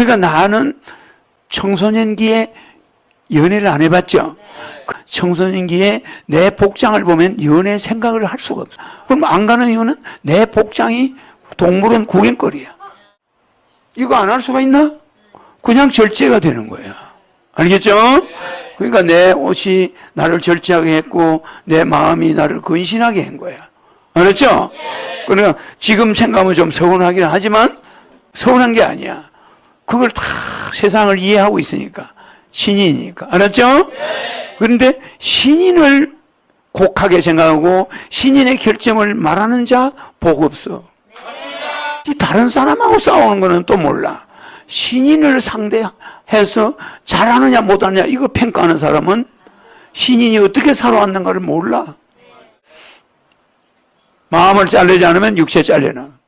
그러니까 나는 청소년기에 연애를 안 해봤죠. 그 청소년기에 내 복장을 보면 연애 생각을 할 수가 없어. 그럼 안 가는 이유는 내 복장이 동물원 구경거리야. 이거 안 할 수가 있나? 그냥 절제가 되는 거야. 알겠죠? 그러니까 내 옷이 나를 절제하게 했고 내 마음이 나를 근신하게 한 거야. 알았죠? 그러니까 지금 생각하면 좀 서운하긴 하지만 서운한 게 아니야. 그걸 다 세상을 이해하고 있으니까. 신인이니까. 알았죠? 그런데 신인을 곡하게 생각하고 신인의 결정을 말하는 자 복 없어. 이 다른 사람하고 싸우는 거는 또 몰라. 신인을 상대해서 잘하느냐 못하느냐 이거 평가하는 사람은 신인이 어떻게 살아왔는가를 몰라. 마음을 자르지 않으면 육체 잘려나.